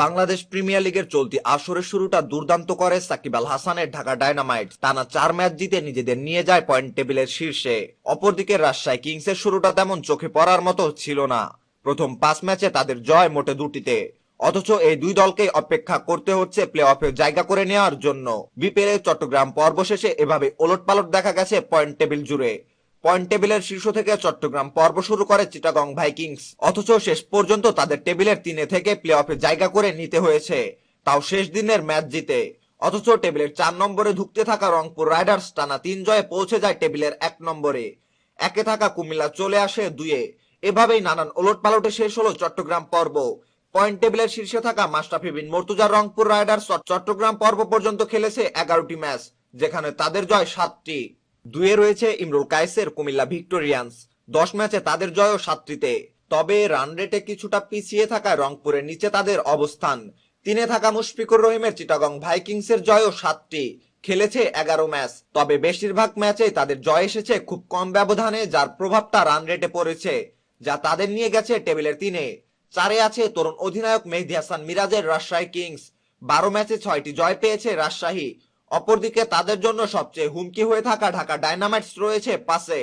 Bangladesh premier লিগের চলতি আসরের শুরুটা দুর্দান্ত করে সাকিব আল হাসানের ঢাকা ডায়নামাইট টানা চার ম্যাচ জিতে নিজেদের নিয়ে যায় পয়েন্ট টেবিলের শীর্ষে। অপরদিকে রাজশাহী কিংসের শুরুটা তেমন চোখে পড়ার মতো ছিল না। প্রথম পাঁচ ম্যাচে তাদের জয় মোটে দুটিতে। অথচ এই দুই দলকে অপেক্ষা করতে হচ্ছে প্লে অফে জায়গা করে নেওয়ার জন্য। বিপিএল চট্টগ্রাম পর্ব শেষে এভাবে ওলটপালট দেখা গেছে পয়েন্ট টেবিল জুড়ে। পয়েন্ট টেবিলের শীর্ষ থেকে চট্টগ্রাম পর্ব শুরু করে চিটাগং ভাইকিংস। অথচ শেষ পর্যন্ত তাদের টেবিলের তিনে থেকে প্লে অফে জায়গা করে নিতে হয়েছে। তাও শেষ দিনের ম্যাচ জিতে। অথচ টেবিলের চার নম্বরে ঢুকতে থাকা রংপুর রাইডার্স টানা তিন জয়ে পৌঁছে যায় টেবিলের এক নম্বরে। একে থাকা কুমিল্লা চলে আসে দুয়ে। এভাবেই নানান ওলটপালটে শেষ হলো চট্টগ্রাম পর্ব। পয়েন্ট টেবিলের শীর্ষে থাকা মাস্টাফি বিন মর্তুজার রংপুর রাইডার্স চট্টগ্রাম পর্ব পর্যন্ত খেলেছে এগারোটি ম্যাচ, যেখানে তাদের জয় সাতটি। দুয়ে রয়েছে ইমরুল কায়েসের কুমিল্লা ভিক্টোরিয়ান্স। দশ ম্যাচে তাদের জয়ও সাতটিতে। তবে রান রেটে কিছুটা পিছিয়ে থাকা রংপুরের নিচে তাদের অবস্থান। তিনে থাকা মুশফিকুর রহিমের চিটাগং ভাইকিংসের জয়ও সাতটি। খেলেছে এগারো ম্যাচ। তবে বেশিরভাগ ম্যাচেই তাদের জয় এসেছে খুব কম ব্যবধানে, যার প্রভাবটা রান রেটে পড়েছে, যা তাদের নিয়ে গেছে টেবিলের তিনে। চারে আছে তরুণ অধিনায়ক মেহদি হাসান মিরাজের রাজশাহী কিংস। বারো ম্যাচে ছয়টি জয় পেয়েছে রাজশাহী। অপরদিকে তাদের জন্য সবচেয়ে হুমকি হয়ে থাকা ঢাকা ডায়নামাইটস রয়েছে পাশে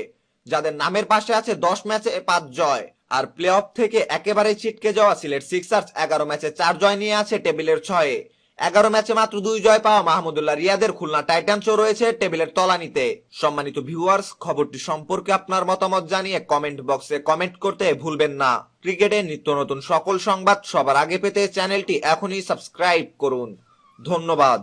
যাদের নামের পাশে আছে দশ ম্যাচে পাঁচ জয়। আর প্লে অফ থেকে একেবারে ছিটকে যাওয়া সিলেট সিক্সার্স এগারো ম্যাচে চার জয় নিয়ে আছে টেবিলের ছয়ে। এগারো ম্যাচে মাত্র দুই জয় পাওয়া মাহমুদুল্লাহ রিয়াদের খুলনা টাইটান্সও রয়েছে টেবিলের তলানিতে। সম্মানিত ভিউয়ার্স, খবরটি সম্পর্কে আপনার মতামত জানিয়ে কমেন্ট বক্সে কমেন্ট করতে ভুলবেন না। ক্রিকেটের নিত্য নতুন সকল সংবাদ সবার আগে পেতে চ্যানেলটি এখনই সাবস্ক্রাইব করুন। ধন্যবাদ।